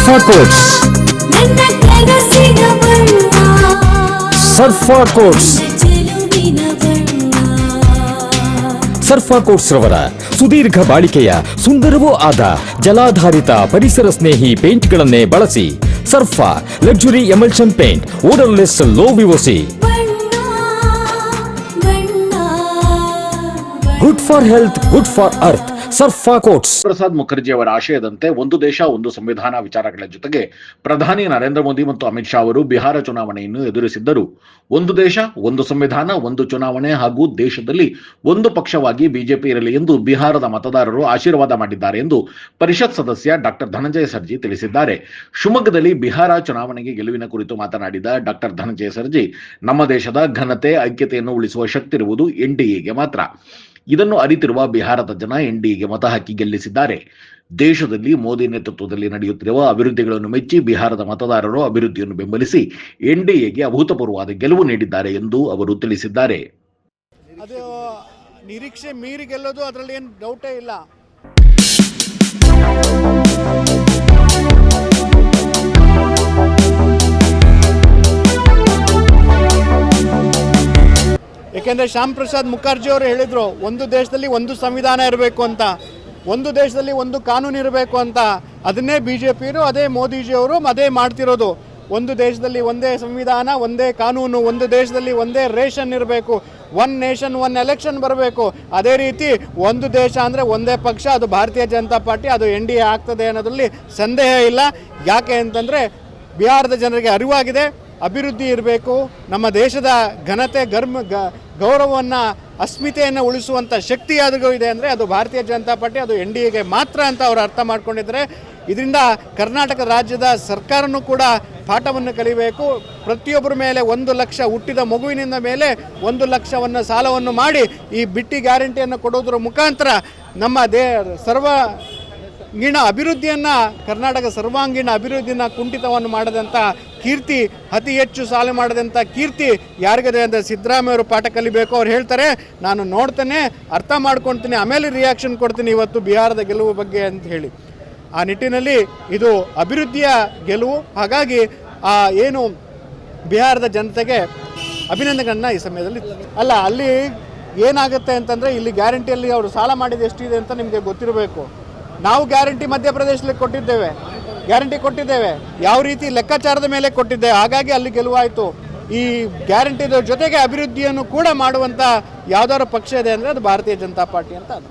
ಬಣ್ಣ ಸರ್ಫಾ ಕೋಟ್ಸ್ ರವರ ಸುದೀರ್ಘ ಬಾಳಿಕೆಯ ಸುಂದರವೂ ಆದ ಜಲಾಧಾರಿತ ಪರಿಸರ ಸ್ನೇಹಿ ಪೇಂಟ್ಗಳನ್ನೇ ಬಳಸಿ ಸರ್ಫಾ luxury emulsion paint odourless low VOC ಬಣ್ಣ ಬಣ್ಣ good for health good for earth ಸರ್ಫಾ coats. Prasad Mukherjee ಅವರ ಆಶಯದಂತೆ ಒಂದು ದೇಶ, ಒಂದು ಸಂವಿಧಾನ ವಿಚಾರಗಳ ಜೊತೆಗೆ ಪ್ರಧಾನಿ ನರೇಂದ್ರ ಮೋದಿ ಮತ್ತು ಅಮಿತ್ ಶಾ ಅವರು ಬಿಹಾರ ಚುನಾವಣೆಯನ್ನು ಎದುರಿಸಿದ್ದರು. ಒಂದು ದೇಶ, ಒಂದು ಸಂವಿಧಾನ, ಒಂದು ಚುನಾವಣೆ ಹಾಗೂ ದೇಶದಲ್ಲಿ ಒಂದು ಪಕ್ಷವಾಗಿ ಬಿಜೆಪಿ ಇರಲಿ ಎಂದು ಬಿಹಾರದ ಮತದಾರರು ಆಶೀರ್ವಾದ ಮಾಡಿದ್ದಾರೆ ಎಂದು ಪರಿಷತ್ ಸದಸ್ಯ ಡಾಕ್ಟರ್ ಧನಂಜಯ ಸರ್ಜಿ ತಿಳಿಸಿದ್ದಾರೆ. ಶಿವಮೊಗ್ಗದಲ್ಲಿ ಬಿಹಾರ ಚುನಾವಣೆಗೆ ಗೆಲುವಿನ ಕುರಿತು ಮಾತನಾಡಿದ ಡಾಕ್ಟರ್ ಧನಂಜಯ ಸರ್ಜಿ, ನಮ್ಮ ದೇಶದ ಘನತೆ, ಐಕ್ಯತೆಯನ್ನು ಉಳಿಸುವ ಶಕ್ತಿ ಇರುವುದು ಎನ್ಡಿಎಗೆ ಮಾತ್ರ. ಇದನ್ನು ಅರಿತಿರುವ ಬಿಹಾರದ ಜನ ಎನ್ಡಿಎಗೆ ಮತ ಹಾಕಿ ಗೆಲ್ಲಿಸಿದ್ದಾರೆ. ದೇಶದಲ್ಲಿ ಮೋದಿ ನೇತೃತ್ವದಲ್ಲಿ ನಡೆಯುತ್ತಿರುವ ಅಭಿವೃದ್ಧಿಗಳನ್ನು ಮೆಚ್ಚಿ ಬಿಹಾರದ ಮತದಾರರು ಅಭಿವೃದ್ಧಿಯನ್ನು ಬೆಂಬಲಿಸಿ ಎನ್ಡಿಎಗೆ ಅಭೂತಪೂರ್ವವಾದ ಗೆಲುವು ನೀಡಿದ್ದಾರೆ ಎಂದು ಅವರು ತಿಳಿಸಿದ್ದಾರೆ. ಅದು ನಿರೀಕ್ಷೆ ಮೀರಿ ಗೆಲ್ಲೋದು ಅದರಲ್ಲಿ ಏನು ಡೌಟೇ ಇಲ್ಲ. ಏಕೆಂದರೆ ಶ್ಯಾಮ್ ಪ್ರಸಾದ್ ಮುಖರ್ಜಿ ಅವರು ಹೇಳಿದರು, ಒಂದು ದೇಶದಲ್ಲಿ ಒಂದು ಸಂವಿಧಾನ ಇರಬೇಕು ಅಂತ. ಒಂದು ದೇಶದಲ್ಲಿ ಒಂದು ಕಾನೂನು ಇರಬೇಕು ಅಂತ. ಅದನ್ನೇ ಬಿ ಜೆ ಪಿಯವರು ಅದೇ ಮೋದಿಜಿಯವರು ಅದೇ ಮಾಡ್ತಿರೋದು. ಒಂದು ದೇಶದಲ್ಲಿ ಒಂದೇ ಸಂವಿಧಾನ, ಒಂದೇ ಕಾನೂನು, ಒಂದು ದೇಶದಲ್ಲಿ ಒಂದೇ ರೇಷನ್ ಇರಬೇಕು. ಒನ್ ನೇಷನ್, ಒನ್ ಎಲೆಕ್ಷನ್ ಬರಬೇಕು. ಅದೇ ರೀತಿ ಒಂದು ದೇಶ ಅಂದರೆ ಒಂದೇ ಪಕ್ಷ, ಅದು ಭಾರತೀಯ ಜನತಾ ಪಾರ್ಟಿ, ಅದು ಎನ್ ಡಿ ಆಗ್ತದೆ ಅನ್ನೋದರಲ್ಲಿ ಸಂದೇಹ ಇಲ್ಲ. ಯಾಕೆ ಅಂತಂದರೆ ಬಿಹಾರದ ಜನರಿಗೆ ಅರಿವಾಗಿದೆ. ಅಭಿವೃದ್ಧಿ ಇರಬೇಕು. ನಮ್ಮ ದೇಶದ ಘನತೆ ಗರ್ಮ ಗ, ಗೌರವವನ್ನು, ಅಸ್ಮಿತೆಯನ್ನು ಉಳಿಸುವಂಥ ಶಕ್ತಿ ಯಾರಿಗೂ ಇದೆ ಅಂದರೆ ಅದು ಭಾರತೀಯ ಜನತಾ ಪಾರ್ಟಿ, ಅದು ಎನ್ ಡಿ ಎಗೆ ಮಾತ್ರ ಅಂತ ಅವರು ಅರ್ಥ ಮಾಡ್ಕೊಂಡಿದ್ದಾರೆ ಇದರಿಂದ ಕರ್ನಾಟಕ ರಾಜ್ಯದ ಸರ್ಕಾರನೂ ಕೂಡ ಪಾಠವನ್ನು ಕಲಿಬೇಕು. ಪ್ರತಿಯೊಬ್ಬರ ಮೇಲೆ ಒಂದು ಲಕ್ಷ ಹುಟ್ಟಿದ ಮಗುವಿನಿಂದ ಮೇಲೆ ಒಂದು ಲಕ್ಷವನ್ನು ಸಾಲವನ್ನು ಮಾಡಿ ಈ ಬಿಟ್ಟಿ ಗ್ಯಾರಂಟಿಯನ್ನು ಕೊಡೋದ್ರ ಮುಖಾಂತರ ನಮ್ಮ ದೇ, ಸರ್ವ ಂಗೀಣ ಅಭಿವೃದ್ಧಿಯನ್ನು, ಕರ್ನಾಟಕ ಸರ್ವಾಂಗೀಣ ಅಭಿವೃದ್ಧಿಯನ್ನು ಕುಂಠಿತವನ್ನು ಮಾಡಿದಂಥ ಕೀರ್ತಿ, ಅತಿ ಹೆಚ್ಚು ಸಾಲ ಮಾಡದಂಥ ಕೀರ್ತಿ ಯಾರಿಗಿದೆ ಅಂದರೆ ಸಿದ್ದರಾಮಯ್ಯವರು ಪಾಠ ಕಲಿಬೇಕು ಅವ್ರು ಹೇಳ್ತಾರೆ. ನಾನು ನೋಡ್ತೇನೆ, ಅರ್ಥ ಮಾಡ್ಕೊಳ್ತೀನಿ, ಆಮೇಲೆ ರಿಯಾಕ್ಷನ್ ಕೊಡ್ತೀನಿ ಇವತ್ತು ಬಿಹಾರದ ಗೆಲುವು ಬಗ್ಗೆ ಅಂತ ಹೇಳಿ. ಆ ನಿಟ್ಟಿನಲ್ಲಿ ಇದು ಅಭಿವೃದ್ಧಿಯ ಗೆಲುವು. ಹಾಗಾಗಿ ಆ ಏನು ಬಿಹಾರದ ಜನತೆಗೆ ಅಭಿನಂದನೆಗಳನ್ನ ಈ ಸಮಯದಲ್ಲಿ ಅಲ್ಲ, ಅಲ್ಲಿ ಏನಾಗುತ್ತೆ ಅಂತಂದರೆ ಇಲ್ಲಿ ಗ್ಯಾರಂಟಿಯಲ್ಲಿ ಅವರು ಸಾಲ ಮಾಡಿದ ಎಷ್ಟಿದೆ ಅಂತ ನಿಮಗೆ ಗೊತ್ತಿರಬೇಕು. ನಾವು ಗ್ಯಾರಂಟಿ ಮಧ್ಯಪ್ರದೇಶದಲ್ಲಿ ಕೊಟ್ಟಿದ್ದೇವೆ. ಗ್ಯಾರಂಟಿ ಕೊಟ್ಟಿದ್ದೇವೆ. ಯಾವ ರೀತಿ ಲೆಕ್ಕಾಚಾರದ ಮೇಲೆ ಕೊಟ್ಟಿದ್ದೇವೆ ಹಾಗಾಗಿ ಅಲ್ಲಿ ಗೆಲುವಾಯಿತು. ಈ ಗ್ಯಾರಂಟಿದ ಜೊತೆಗೆ ಅಭಿವೃದ್ಧಿಯನ್ನು ಕೂಡ ಮಾಡುವಂಥ ಯಾವ್ದಾದ್ರು ಪಕ್ಷ ಇದೆ ಅಂದರೆ ಅದು ಭಾರತೀಯ ಜನತಾ ಪಾರ್ಟಿ ಅಂತ ಅದು.